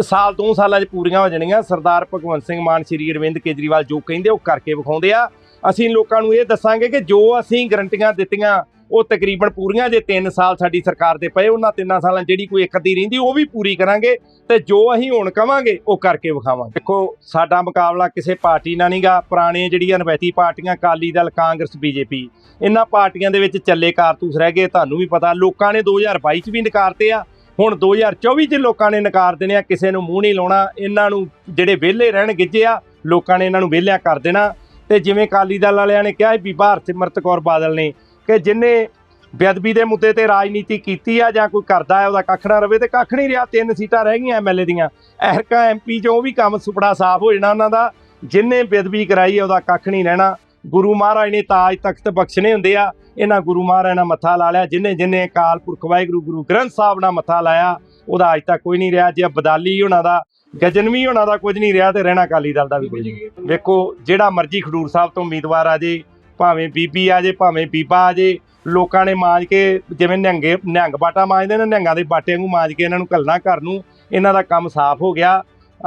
ਸਾਲ ਦੋ ਸਾਲਾਂ 'ਚ ਪੂਰੀਆਂ ਹੋ ਜਾਣੀਆਂ। ਸਰਦਾਰ ਭਗਵੰਤ ਸਿੰਘ ਮਾਨ, ਸ਼੍ਰੀ ਅਰਵਿੰਦ ਕੇਜਰੀਵਾਲ ਜੋ ਕਹਿੰਦੇ ਉਹ ਕਰਕੇ ਵਿਖਾਉਂਦੇ ਆ। ਅਸੀਂ ਲੋਕਾਂ ਨੂੰ ਇਹ ਦੱਸਾਂਗੇ ਕਿ ਜੋ ਅਸੀਂ ਗਰੰਟੀਆਂ ਦਿੱਤੀਆਂ ਉਹ ਤਕਰੀਬਨ ਪੂਰੀਆਂ ਜੇ 3 ਸਾਲ ਸਾਡੀ ਸਰਕਾਰ ਦੇ ਪਏ, ਉਹਨਾਂ ਤਿੰਨਾਂ ਸਾਲਾਂ ਜਿਹੜੀ ਕੋਈ ਇੱਕ ਅੱਧੀ ਰਹਿੰਦੀ, ਉਹ ਵੀ ਪੂਰੀ ਕਰਾਂਗੇ ਤੇ ਜੋ ਅਸੀਂ ਹੁਣ ਕਵਾਂਗੇ, ਉਹ ਕਰਕੇ ਵਿਖਾਵਾਂਗੇ। ਦੇਖੋ, ਸਾਡਾ ਮੁਕਾਬਲਾ ਕਿਸੇ ਪਾਰਟੀ ਨਾਲ ਨਹੀਂਗਾ, ਪੁਰਾਣੇ ਜਿਹੜੀਆਂ ਰਵਾਇਤੀ ਪਾਰਟੀਆਂ, ਅਕਾਲੀ ਦਲ, ਕਾਂਗਰਸ, ਬੀਜੇਪੀ, ਇਹਨਾਂ ਪਾਰਟੀਆਂ ਦੇ ਵਿੱਚ ਚੱਲੇ ਕਾਰਤੂਸ ਰਹਿ ਗਏ, ਤੁਹਾਨੂੰ ਵੀ ਪਤਾ, ਲੋਕਾਂ ਨੇ 2022 ਚ ਵੀ ਨਕਾਰਤੇ ਆ, ਹੁਣ 2024 ਚ ਲੋਕਾਂ ਨੇ ਨਕਾਰ ਦੇਣੇ ਆ, ਕਿਸੇ ਨੂੰ ਮੂੰਹ ਨਹੀਂ ਲਾਉਣਾ, ਇਹਨਾਂ ਨੂੰ ਜਿਹੜੇ ਵਿਹਲੇ ਰਹਿਣ ਗਿੱਜੇ ਆ, ਲੋਕਾਂ ਨੇ ਇਹਨਾਂ ਨੂੰ ਵਿਹਲਿਆਂ ਕਰ ਦੇਣਾ। ਤੇ ਜਿਵੇਂ ਅਕਾਲੀ ਦਲ ਵਾਲਿਆਂ ਨੇ ਕਿਹਾ ਸੀ ਬੀਬਾ ਹਰਸਿਮਰਤ ਕੌਰ ਬਾਦਲ ਨੇ ਕਿ ਜਿਨੇ ਬੇਅਦਬੀ ਦੇ ਮੁੱਦੇ ਤੇ ਰਾਜਨੀਤੀ ਕੀਤੀ ਆ ਜਾਂ ਕੋਈ ਕਰਦਾ ਹੈ, ਉਹਦਾ ਕੱਖ ਨਾ ਰਵੇ ਤੇ ਕੱਖ ਨਹੀਂ ਰਿਹਾ, ਤਿੰਨ ਸੀਟਾਂ ਰਹਿ ਗਈਆਂ ਐਮਐਲਏ ਦੀਆਂ। ਐਰਕਾ ਐਮਪੀ ਚੋਂ ਉਹ ਵੀ ਕੰਮ ਸੁਪੜਾ ਸਾਫ਼ ਹੋ ਜਾਣਾ ਉਹਨਾਂ ਦਾ। ਜਿਨੇ ਬੇਅਦਬੀ ਕਰਾਈ ਹੈ ਉਹਦਾ ਕੱਖ ਨਹੀਂ ਰਹਿਣਾ। ਗੁਰੂ ਮਹਾਰਾਜ ਨੇ ਤਾਜ ਤਖਤ ਬਖਸ਼ਣੇ ਹੁੰਦੇ ਆ, ਇਹਨਾਂ ਗੁਰੂ ਮਹਾਰਾਜ ਨਾਲ ਮੱਥਾ ਲਾ ਲਿਆ। ਜਿਨੇ ਜਿਨੇ ਅਕਾਲ ਪੁਰਖ ਵਾਹਿਗੁਰੂ, ਗੁਰੂ ਗ੍ਰੰਥ ਸਾਹਿਬ ਨਾਲ ਮੱਥਾ ਲਾਇਆ, ਉਹਦਾ ਅੱਜ ਤੱਕ ਕੋਈ ਨਹੀਂ ਰਿਹਾ। ਜੇ ਬਦਾਲੀ ਹੋਣਾ ਦਾ, ਗਜਨਵੀ ਹੋਣਾ ਦਾ ਕੁਝ ਨਹੀਂ ਰਿਹਾ ਤੇ ਰਹਿਣਾ ਅਕਾਲੀ ਦਲ ਦਾ ਵੀ ਕੁਝ ਨਹੀਂ। ਵੇਖੋ, ਜਿਹੜਾ ਮਰਜ਼ੀ ਖਡੂਰ ਸਾਹਿਬ ਤੋਂ ਉਮੀਦਵਾਰ ਆ ਜੇ ਭਾਵੇਂ ਬੀਬੀ ਆ ਜੇ, ਭਾਵੇਂ ਬੀਬਾ ਆ ਜੇ, ਲੋਕਾਂ ਨੇ ਮਾਂਜ ਕੇ ਜਿਵੇਂ ਨਿਹੰਗੇ, ਨਿਹੰਗ ਬਾਟਾ ਮਾਂਜਦੇ ਨੇ, ਨਿਹੰਗਾਂ ਦੇ ਬਾਟੇ ਵਾਂਗੂ ਮਾਂਜ ਕੇ ਇਹਨਾਂ ਨੂੰ ਘੱਲਣਾ ਘਰ ਨੂੰ, ਇਹਨਾਂ ਦਾ ਕੰਮ ਸਾਫ਼ ਹੋ ਗਿਆ।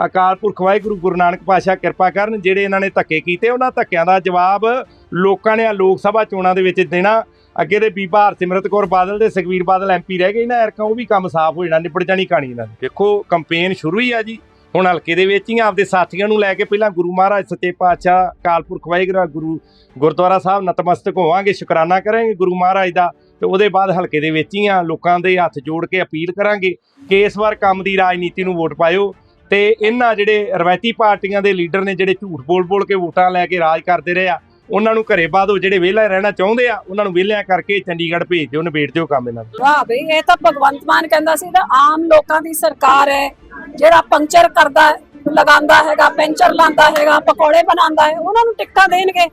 ਅਕਾਲ ਪੁਰਖ ਵਾਹਿਗੁਰੂ ਗੁਰੂ ਨਾਨਕ ਪਾਤਸ਼ਾਹ ਕਿਰਪਾ ਕਰਨ, ਜਿਹੜੇ ਇਹਨਾਂ ਨੇ ਧੱਕੇ ਕੀਤੇ, ਉਹਨਾਂ ਧੱਕਿਆਂ ਦਾ ਜਵਾਬ ਲੋਕਾਂ ਨੇ ਆ ਲੋਕ ਸਭਾ ਚੋਣਾਂ ਦੇ ਵਿੱਚ ਦੇਣਾ। ਅੱਗੇ ਦੇ ਬੀਬਾ ਹਰਸਿਮਰਤ ਕੌਰ ਬਾਦਲ ਤੇ ਸੁਖਵੀਰ ਬਾਦਲ ਐਮਪੀ ਰਹਿ ਗਏ ਨਾ ਐਰਕਾਂ, ਉਹ ਵੀ ਕੰਮ ਸਾਫ਼ ਹੋ ਜਾਣਾ, ਨਿਬੜ ਜਾਣੀ ਕਹਾਣੀ ਇਹਨਾਂ ਦੀ। ਦੇਖੋ ਕੰਪੇਨ ਸ਼ੁਰੂ ਹੀ ਆ ਜੀ। ਹੁਣ ਹਲਕੇ ਦੇ ਵਿੱਚ ਹੀ ਆਪਦੇ ਸਾਥੀਆਂ ਨੂੰ ਲੈ ਕੇ ਪਹਿਲਾਂ ਗੁਰੂ ਮਹਾਰਾਜ ਸੱਚੇ ਪਾਤਸ਼ਾਹ, ਅਕਾਲ ਪੁਰਖ ਵਾਹਿਗੁਰੂ, ਗੁਰੂ ਗੁਰਦੁਆਰਾ ਸਾਹਿਬ ਨਤਮਸਤਕ ਹੋਵਾਂਗੇ, ਸ਼ੁਕਰਾਨਾ ਕਰਾਂਗੇ ਗੁਰੂ ਮਹਾਰਾਜ ਦਾ ਤੇ ਉਹਦੇ ਬਾਅਦ ਹਲਕੇ ਦੇ ਵਿੱਚ ਹੀ ਆ, ਲੋਕਾਂ ਦੇ ਹੱਥ ਜੋੜ ਕੇ ਅਪੀਲ ਕਰਾਂਗੇ ਕਿ ਇਸ ਵਾਰ ਕੰਮ ਦੀ ਰਾਜਨੀਤੀ ਨੂੰ ਵੋਟ ਪਾਇਓ ਤੇ ਇਹਨਾਂ ਜਿਹੜੇ ਰਵਾਇਤੀ ਪਾਰਟੀਆਂ ਦੇ ਲੀਡਰ ਨੇ, ਜਿਹੜੇ ਝੂਠ ਬੋਲ-ਬੋਲ ਕੇ ਵੋਟਾਂ ਲੈ ਕੇ ਰਾਜ ਕਰਦੇ ਰਹੇ ਆ ਉਹਨਾਂ ਨੂੰ ਘਰੇ ਬਾਅਦ ਉਹ ਜਿਹੜੇ ਵਿਹਲਾ ਰਹਿਣਾ ਚਾਹੁੰਦੇ ਆ, ਉਹਨਾਂ ਨੂੰ ਵਿਹਲਿਆਂ ਕਰਕੇ ਚੰਡੀਗੜ੍ਹ ਭੇਜ ਦਿਓ, ਨਿਬੇੜ ਦਿਓ ਕੰਮ ਇਹਨਾਂ ਦਾ ਵਾਹ ਬਈ, ਇਹ ਤਾਂ ਭਗਵੰਤ ਮਾਨ ਕਹਿੰਦਾ ਸੀ ਤਾਂ ਆਮ ਲੋਕਾਂ ਦੀ ਸਰਕਾਰ ਹੈ, ਜਿਹੜਾ ਪੰਕਚਰ ਕਰਦਾ ਲਗਾਉਂਦਾ ਹੈਗਾ, ਪੈਂਚਰ ਲਾਉਂਦਾ ਹੈਗਾ, ਪਕੌੜੇ ਬਣਾਉਂਦਾ ਹੈ, ਉਹਨਾਂ ਨੂੰ ਟਿਕਟਾਂ ਦੇਣਗੇ।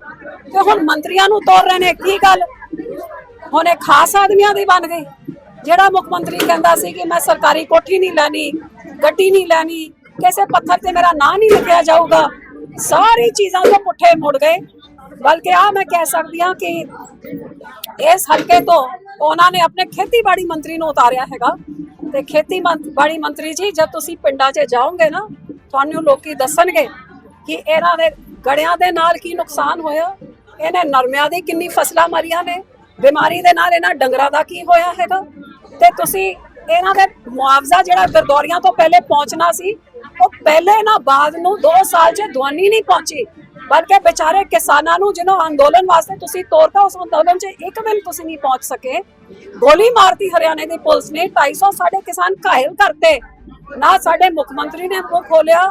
ਤੇ ਹੁਣ ਮੰਤਰੀਆਂ ਨੂੰ ਤੋਰ ਰਹੇ ਨੇ, ਕੀ ਗੱਲ? ਹੁਣ ਇਹ ਖਾਸ ਆਦਮੀਆਂ ਦੀ ਬਣ ਗਈ। ਜਿਹੜਾ ਮੁੱਖ ਮੰਤਰੀ ਕਹਿੰਦਾ ਸੀ ਕਿ ਮੈਂ ਸਰਕਾਰੀ ਕੋਠੀ ਨਹੀਂ ਲੈਣੀ, ਗੱਡੀ ਨਹੀਂ ਲੈਣੀ, ਕਿਸੇ ਪੱਥਰ ਤੇ ਮੇਰਾ ਨਾਂ ਨਹੀਂ ਲਿਖਿਆ ਜਾਊਗਾ, ਸਾਰੀ ਚੀਜ਼ਾਂ ਤੋਂ ਪੁੱਠੇ ਮੁੜ ਗਏ। ਬਲਕਿ ਆ ਮੈਂ ਕਹਿ ਸਕਦੀ ਹਾਂ ਕਿ ਇਸ ਹਲਕੇ ਤੋਂ ਉਹਨਾਂ ਨੇ ਆਪਣੇ ਖੇਤੀਬਾੜੀ ਮੰਤਰੀ ਨੂੰ ਉਤਾਰਿਆ ਹੈਗਾ ਤੇ ਖੇਤੀਬਾੜੀ ਮੰਤਰੀ ਜੀ ਜਦ ਤੁਸੀਂ ਪਿੰਡਾਂ 'ਚ ਜਾਓਗੇ ਨਾ ਤੁਹਾਨੂੰ ਲੋਕੀ ਦੱਸਣਗੇ ਕਿ ਇਹਨਾਂ ਦੇ ਗੜਿਆਂ ਦੇ ਨਾਲ ਕੀ ਨੁਕਸਾਨ ਹੋਇਆ ਇਹਨੇ ਨਰਮਿਆਂ ਦੀ ਕਿੰਨੀ ਫਸਲਾਂ ਮਰੀਆਂ ਨੇ ਬਿਮਾਰੀ ਦੇ ਨਾਲ ਇਹਨਾਂ ਡੰਗਰਾਂ ਦਾ ਕੀ ਹੋਇਆ ਹੈਗਾ ਤੇ ਤੁਸੀਂ ਇਹਨਾਂ ਦੇ ਮੁਆਵਜ਼ਾ ਜਿਹੜਾ ਗਰਦੌਰੀਆਂ ਤੋਂ ਪਹਿਲੇ ਪਹੁੰਚਣਾ ਸੀ ਉਹ ਪਹਿਲੇ ਨਾ ਬਾਅਦ ਨੂੰ 2 ਸਾਲ 'ਚ ਦਵਾਨੀ ਨਹੀਂ ਪਹੁੰਚੀ ਬਲਕਿ ਵਿਚਾਰੇ ਕਿਸਾਨਾਂ ਨੂੰ ਜਿਹਨੂੰ ਅੰਦੋਲਨ ਵਾਸਤੇ ਤੁਸੀਂ ਤੋਰਤਾ, ਉਸ ਅੰਦੋਲਨ 'ਚ ਇੱਕ ਦਿਨ ਤੁਸੀਂ ਨਹੀਂ ਪਹੁੰਚ ਸਕੇ। ਗੋਲੀ ਮਾਰਤੀ ਹਰਿਆਣੇ ਦੀ ਪੁਲਿਸ ਨੇ 250 ਸਾਡੇ ਕਿਸਾਨ ਘਾਇਲ ਕਰਤੇ। ਨਾ ਸਾਡੇ ਮੁੱਖ ਮੰਤਰੀ ਨੇ ਮੁੱਖ ਖੋਲਿਆ,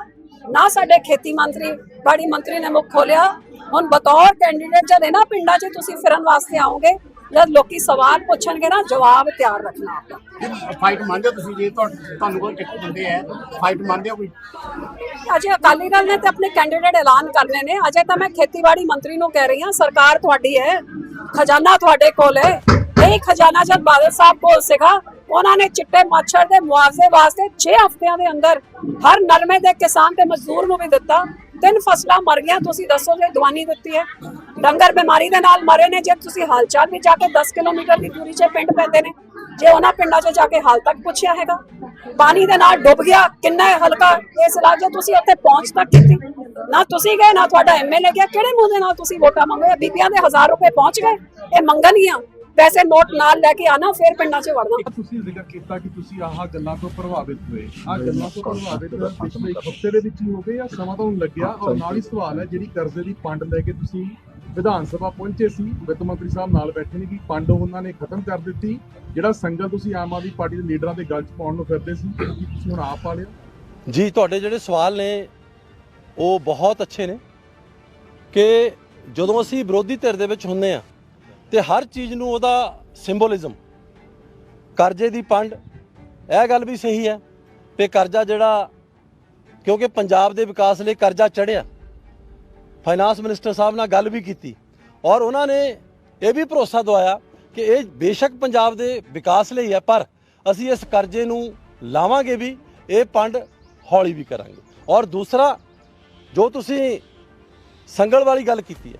ਨਾ ਸਾਡੇ ਖੇਤੀ ਮੰਤਰੀ, ਬਾੜੀ ਮੰਤਰੀ ਨੇ ਮੁੱਖ ਖੋਲਿਆ। ਹੁਣ ਬਤੌਰ ਕੈਂਡੀਡੇਟ ਜਦ ਇਹਨਾਂ ਪਿੰਡਾਂ 'ਚ ਤੁਸੀਂ ਫਿਰਨ ਵਾਸਤੇ ਆਓਗੇ ਜਦ ਲੋਕੀ ਸਵਾਲ ਪੁੱਛਣਗੇ ਨਾ ਜਵਾਬ ਤਿਆਰ ਰੱਖਣਾ ਆਪਣਾ। ਫਾਈਟ ਮੰਨਦੇ ਹੋ ਤੁਸੀਂ? ਜੇ ਤੁਹਾ- ਤੁਹਾਨੂੰ ਕੋਈ ਟਿਕਟ ਦਿੰਦੇ ਆ ਫਾਈਟ ਮੰਨਦੇ ਹੋ ਕੋਈ? ਅਜੇ ਅਕਾਲੀ ਦਲ ਨੇ ਤੇ ਆਪਣੇ ਕੈਂਡੀਡੇਟ ਐਲਾਨ ਕਰਨੇ ਨੇ। ਅਜੇ ਤਾਂ ਮੈਂ ਖੇਤੀਬਾੜੀ ਮੰਤਰੀ ਨੂੰ ਕਹਿ ਰਹੀ ਹਾਂ ਸਰਕਾਰ ਤੁਹਾਡੀ ਹੈ ਖਜ਼ਾਨਾ ਤੁਹਾਡੇ ਕੋਲ ਹੈ। ਇਹ ਖਜ਼ਾਨਾ ਜਦ ਬਾਦਲ ਸਾਹਿਬ ਕੋਲ ਸੀਗਾ ਉਹਨਾਂ ਨੇ ਚਿੱਟੇ ਮੱਛਰ ਦੇ ਮੁਆਵਜ਼ੇ ਵਾਸਤੇ 6 ਹਫ਼ਤਿਆਂ ਦੇ ਅੰਦਰ ਹਰ ਨਰਮੇ ਦੇ ਕਿਸਾਨ ਤੇ ਮਜ਼ਦੂਰ ਨੂੰ ਵੀ ਦਿੱਤਾ। ਤਿੰਨ ਫਸਲਾਂ ਮਰ ਗਈਆਂ, ਤੁਸੀਂ ਦੱਸੋ ਜੇ ਦਵਾਨੀ ਦਿੱਤੀ ਹੈ। ਡੰਗਰ ਬਿਮਾਰੀ ਦੇ ਨਾਲ ਮਰੇ ਨੇ, ਜੇ ਤੁਸੀਂ ਹਾਲਚਾਲ ਵੀ ਜਾ ਕੇ 10 ਕਿਲੋਮੀਟਰ ਦੀ ਦੂਰੀ 'ਚ ਪਿੰਡ ਪੈਂਦੇ ਨੇ, ਜੇ ਉਹਨਾਂ ਪਿੰਡਾਂ 'ਚ ਜਾ ਕੇ ਹਾਲ ਤੱਕ ਪੁੱਛਿਆ ਹੈਗਾ। ਪਾਣੀ ਦੇ ਨਾਲ ਡੁੱਬ ਗਿਆ, ਕਿੰਨਾ ਹਲਕਾ ਇਸ ਇਲਾਕੇ ਤੁਸੀਂ ਉੱਥੇ ਪਹੁੰਚ ਤੱਕ ਕੀਤੀ? ਨਾ ਤੁਸੀਂ ਗਏ, ਨਾ ਤੁਹਾਡਾ ਐਮਐਲਏ ਗਿਆ, ਕਿਹੜੇ ਮੂੰਹ ਦੇ ਨਾਲ ਤੁਸੀਂ ਵੋਟਾਂ ਮੰਗੇ ਬੀਬੀਆਂ ਦੇ 1000 ਰੁਪਏ ਪਹੁੰਚ ਗਏ, ਇਹ ਮੰਗਣਗੀਆਂ। ਪੈਸੇ ਨੋਟ ਨਾਲ ਲੈ ਕੇ ਆਣਾ ਫਿਰ ਪਿੰਡਾਂ 'ਚ ਵੜਨਾ। ਤੁਸੀਂ ਜ਼ਿਕਰ ਕੀਤਾ ਕਿ ਤੁਸੀਂ ਆਹ ਗੱਲਾਂ ਤੋਂ ਪ੍ਰਭਾਵਿਤ ਹੋਏ। ਆਹ ਗੱਲਾਂ ਤੋਂ ਪ੍ਰਭਾਵਿਤ ਪਿਛਲੇ ਇੱਕ ਹਫ਼ਤੇ ਦੇ ਵਿੱਚ ਹੀ ਹੋ ਗਏ ਜਾਂ ਸਮਾਂ ਤੁਹਾਨੂੰ ਲੱਗਿਆ ਔਰ ਨਾਲ ਹੀ ਸਵਾਲ ਹੈ ਜਿਹੜੀ ਕਰਜ਼ੇ ਦੀ ਪੰਡ ਲੈ ਕੇ ਤੁਸੀਂ ਵਿਧਾਨ ਸਭਾ ਪਹੁੰਚੇ ਸੀ ਵਿੱਤ ਮੰਤਰੀ ਸਾਹਿਬ ਨਾਲ ਬੈਠੇ ਨੇ ਕਿ ਪੰਡ ਉਹਨਾਂ ਨੇ ਖਤਮ ਕਰ ਦਿੱਤੀ ਜਿਹੜਾ ਸੰਗਲ ਤੁਸੀਂ ਆਮ ਆਦਮੀ ਪਾਰਟੀ ਦੇ ਲੀਡਰਾਂ ਦੇ ਗਲ 'ਚ ਪਾਉਣ ਨੂੰ ਫਿਰਦੇ ਸੀ ਕੀ ਤੁਸੀਂ ਹੁਣ ਆਪ ਪਾ ਲਿਆ ਜੀ ਤੁਹਾਡੇ ਜਿਹੜੇ ਸਵਾਲ ਨੇ ਉਹ ਬਹੁਤ ਅੱਛੇ ਨੇ ਕਿ ਜਦੋਂ ਅਸੀਂ ਵਿਰੋਧੀ ਧਿਰ ਦੇ ਵਿੱਚ ਹੁੰਨੇ ਆ ਤੇ ਹਰ ਚੀਜ਼ ਨੂੰ ਉਹਦਾ ਸਿੰਬੋਲਿਜ਼ਮ। ਕਰਜ਼ੇ ਦੀ ਪੰਡ, ਇਹ ਗੱਲ ਵੀ ਸਹੀ ਹੈ ਕਿ ਕਰਜ਼ਾ ਜਿਹੜਾ, ਕਿਉਂਕਿ ਪੰਜਾਬ ਦੇ ਵਿਕਾਸ ਲਈ ਕਰਜ਼ਾ ਚੜਿਆ ਫਾਈਨਾਂਸ ਮਿਨਿਸਟਰ ਸਾਹਿਬ ਨਾਲ ਗੱਲ ਵੀ ਕੀਤੀ ਔਰ ਉਹਨਾਂ ਨੇ ਇਹ ਵੀ ਭਰੋਸਾ ਦਵਾਇਆ ਕਿ ਇਹ ਬੇਸ਼ੱਕ ਪੰਜਾਬ ਦੇ ਵਿਕਾਸ ਲਈ ਹੈ, ਪਰ ਅਸੀਂ ਇਸ ਕਰਜ਼ੇ ਨੂੰ ਲਾਵਾਂਗੇ ਵੀ, ਇਹ ਪੰਡ ਹੌਲੀ ਵੀ ਕਰਾਂਗੇ। ਔਰ ਦੂਸਰਾ, ਜੋ ਤੁਸੀਂ ਸੰਗਲ ਵਾਲੀ ਗੱਲ ਕੀਤੀ ਹੈ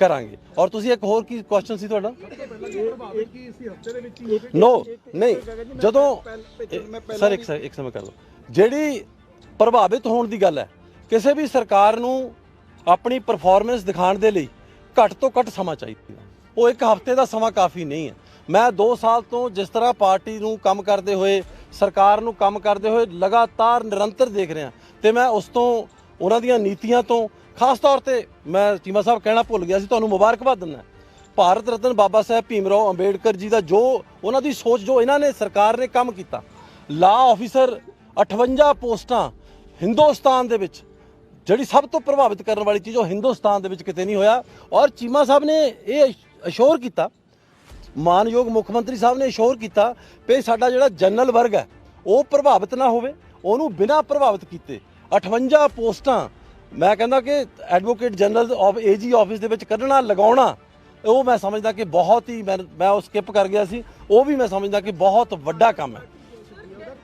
ਕਰਾਂਗੇ। ਔਰ ਤੁਸੀਂ ਇੱਕ ਹੋਰ ਕੀ ਕੁਐਸਚਨ ਸੀ ਤੁਹਾਡਾ? ਨੋ ਨਹੀਂ। ਜਦੋਂ ਸਰ ਇੱਕ ਸਰ ਇੱਕ ਸਮੇਂ ਕਰ ਲਓ। ਜਿਹੜੀ ਪ੍ਰਭਾਵਿਤ ਹੋਣ ਦੀ ਗੱਲ ਹੈ, ਕਿਸੇ ਵੀ ਸਰਕਾਰ ਨੂੰ ਆਪਣੀ ਪਰਫਾਰਮੈਂਸ ਦਿਖਾਉਣ ਦੇ ਲਈ ਘੱਟ ਤੋਂ ਘੱਟ ਸਮਾਂ ਚਾਹੀਦਾ। ਉਹ ਇੱਕ ਹਫ਼ਤੇ ਦਾ ਸਮਾਂ ਕਾਫੀ ਨਹੀਂ ਹੈ। ਮੈਂ 2 ਸਾਲ ਤੋਂ ਜਿਸ ਤਰ੍ਹਾਂ ਪਾਰਟੀ ਨੂੰ ਕੰਮ ਕਰਦੇ ਹੋਏ, ਸਰਕਾਰ ਨੂੰ ਕੰਮ ਕਰਦੇ ਹੋਏ ਲਗਾਤਾਰ ਨਿਰੰਤਰ ਦੇਖ ਰਿਹਾ। ਤੇ ਮੈਂ ਉਸ ਤੋਂ, ਉਹਨਾਂ ਦੀਆਂ ਨੀਤੀਆਂ ਤੋਂ ਖਾਸ ਤੌਰ ਤੇ ਮੈਂ ਚੀਮਾ ਸਾਹਿਬ ਕਹਿਣਾ ਭੁੱਲ ਗਿਆ ਸੀ, ਤੁਹਾਨੂੰ ਮੁਬਾਰਕਬਾਦ ਦਿੰਦਾ। ਭਾਰਤ ਰਤਨ ਬਾਬਾ ਸਾਹਿਬ ਭੀਮਰਾਓ ਅੰਬੇਡਕਰ ਜੀ ਦਾ ਜੋ ਉਹਨਾਂ ਦੀ ਸੋਚ ਜੋ ਇਹਨਾਂ ਨੇ ਸਰਕਾਰ ਨੇ ਕੰਮ ਕੀਤਾ, ਲਾ ਆਫੀਸਰ 58 ਪੋਸਟਾਂ ਹਿੰਦੁਸਤਾਨ ਦੇ ਵਿੱਚ, ਜਿਹੜੀ ਸਭ ਤੋਂ ਪ੍ਰਭਾਵਿਤ ਕਰਨ ਵਾਲੀ ਚੀਜ਼ ਉਹ ਹਿੰਦੁਸਤਾਨ ਦੇ ਵਿੱਚ ਕਿਤੇ ਨਹੀਂ ਹੋਇਆ ਔਰ ਚੀਮਾ ਸਾਹਿਬ ਨੇ ਇਹ ਅਸ਼ੋਰ ਕੀਤਾ, ਮਾਨਯੋਗ ਮੁੱਖ ਮੰਤਰੀ ਸਾਹਿਬ ਨੇ ਅਸ਼ੋਰ ਕੀਤਾ ਕਿ ਸਾਡਾ ਜਿਹੜਾ ਜਨਰਲ ਵਰਗ ਹੈ, ਉਹ ਪ੍ਰਭਾਵਿਤ ਨਾ ਹੋਵੇ, ਉਹਨੂੰ ਬਿਨਾਂ ਪ੍ਰਭਾਵਿਤ ਕੀਤੇ 58 ਪੋਸਟਾਂ ਮੈਂ ਕਹਿੰਦਾ ਕਿ advocate general of AG office ਦੇ ਵਿੱਚ ਕੱਢਣਾ, ਲਗਾਉਣਾ, ਉਹ ਮੈਂ ਸਮਝਦਾ ਕਿ ਬਹੁਤ ਹੀ ਮੈਂ ਮੈਂ ਉਹ ਸਕਿਪ ਕਰ ਗਿਆ ਸੀ। ਉਹ ਵੀ ਮੈਂ ਸਮਝਦਾ ਕਿ ਬਹੁਤ ਵੱਡਾ ਕੰਮ ਹੈ।